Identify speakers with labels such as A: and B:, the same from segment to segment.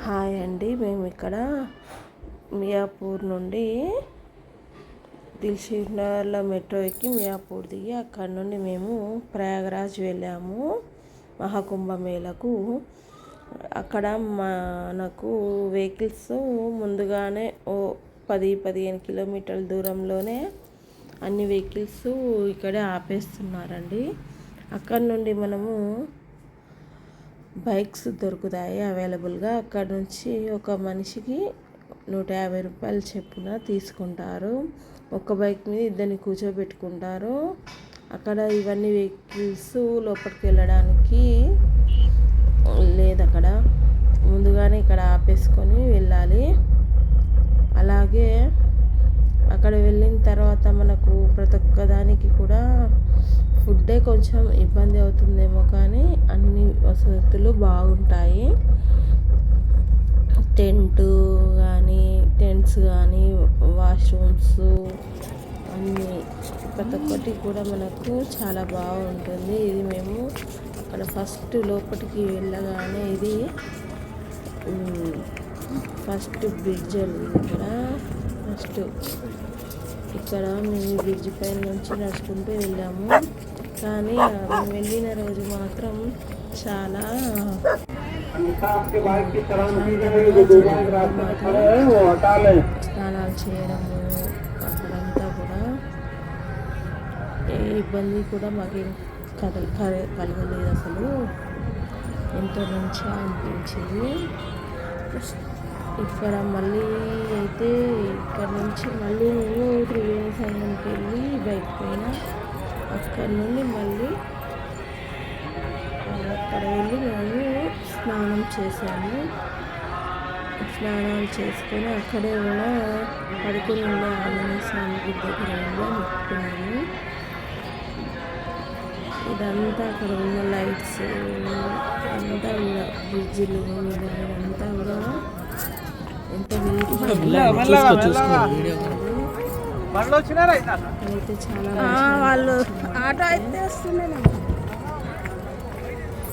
A: Hi అండి. మేము ఇక్కడ మియాపూర్ నుండి దిల్షుక్నగర్లో మెట్రో ఎక్కి మియాపూర్ దిగి అక్కడ నుండి మేము ప్రయాగరాజ్ వెళ్ళాము. మహాకుంభమేళకు. అక్కడ మనకు వెహికల్స్ ముందుగానే ఓ పది పదిహేను కిలోమీటర్ల దూరంలోనే అన్ని వెహికల్స్ ఇక్కడే ఆపేస్తున్నారండి. అక్కడ నుండి మనము బైక్స్ దొరుకుతాయి అవైలబుల్గా. అక్కడ నుంచి ఒక మనిషికి నూట యాభై రూపాయలు చెప్పున తీసుకుంటారు. ఒక బైక్ మీద ఇద్దరిని కూర్చోబెట్టుకుంటారు. అక్కడ ఇవన్నీ వెహికల్స్ లోపలికి వెళ్ళడానికి లేదు అక్కడ. ముందుగానే ఇక్కడ ఆపేసుకొని వెళ్ళాలి. అలాగే అక్కడ వెళ్ళిన తర్వాత మనకు ప్రతి ఒక్క దానికి కూడా ఫుడ్డే కొంచెం ఇబ్బంది అవుతుందేమో కానీ అన్ని వసతులు బాగుంటాయి. టెంట్ కానీ టెంట్స్ కానీ వాష్రూమ్స్ అన్నీ ప్రతి ఒక్కటి కూడా మనకు చాలా బాగుంటుంది. ఇది మేము అక్కడ ఫస్ట్ లోపలికి వెళ్ళగానే ఇది ఫస్ట్ బ్రిడ్జ్ అండి ఇక్కడ. ఫస్ట్ ఇక్కడ మేము బ్రిడ్జ్ పైన నుంచి నడుచుకుంటూ వెళ్ళాము. కానీ మేము వెళ్ళిన రోజు మాత్రం చాలా స్నానాలు చేయడము అక్కడంతా కూడా ఏ ఇబ్బంది కూడా మాకేం కల కలగలేదు అసలు. ఎంతో మంచిగా అనిపించింది. ఇక్కడ మళ్ళీ అయితే ఇక్కడ నుంచి మళ్ళీ నేను త్రివేణి సంఘంకి వెళ్ళి బైక్ పైన అక్కడ నుండి మళ్ళీ అక్కడ వెళ్ళి మేము స్నానం చేసాము స్నానాలు చేసుకొని అక్కడే కూడా పడుకుని ఉండే ఆంజనేయ స్వామి గుడి దగ్గర కూడా ఇదంతా అక్కడ ఉన్న లైట్స్ అంతా కూడా బ్రిడ్జిలు ఇదంతా కూడా ఎంత నీట్గా అయితే చాలా
B: వాళ్ళు ఆటో అయితే వస్తున్నాయి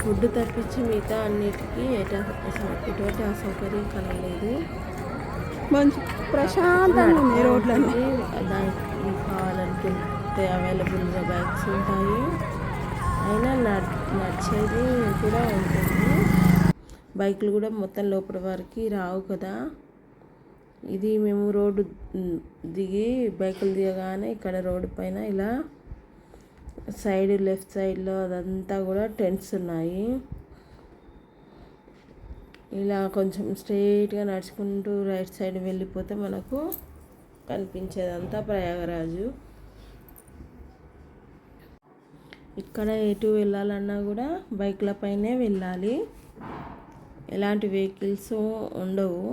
A: ఫుడ్ తప్పించి మిగతా అన్నిటికీ ఎటువంటి అసౌకర్యం కలగలేదు.
B: మంచి ప్రశాంతంగా
A: ఉంది. దానికి కావాలనుకుంటే అవైలబుల్గా బైక్స్ ఉంటాయి. అయినా నడ్ నడిచేది కూడా ఉంటుంది. బైకులు కూడా మొత్తం లోపల వరకు రావు కదా. ఇది మేము రోడ్డు దిగి బైకులు దిగగానే ఇక్కడ రోడ్డు పైన ఇలా సైడ్ లెఫ్ట్ సైడ్లో అదంతా కూడా టెంట్స్ ఉన్నాయి. ఇలా కొంచెం స్ట్రైట్గా నడుచుకుంటూ రైట్ సైడ్ వెళ్ళిపోతే మనకు కనిపించేదంతా ప్రయాగరాజు. ఇక్కడ ఎటు వెళ్ళాలన్నా కూడా బైక్ల పైనే వెళ్ళాలి. ఎలాంటి వెహికల్స్ ఉండవు.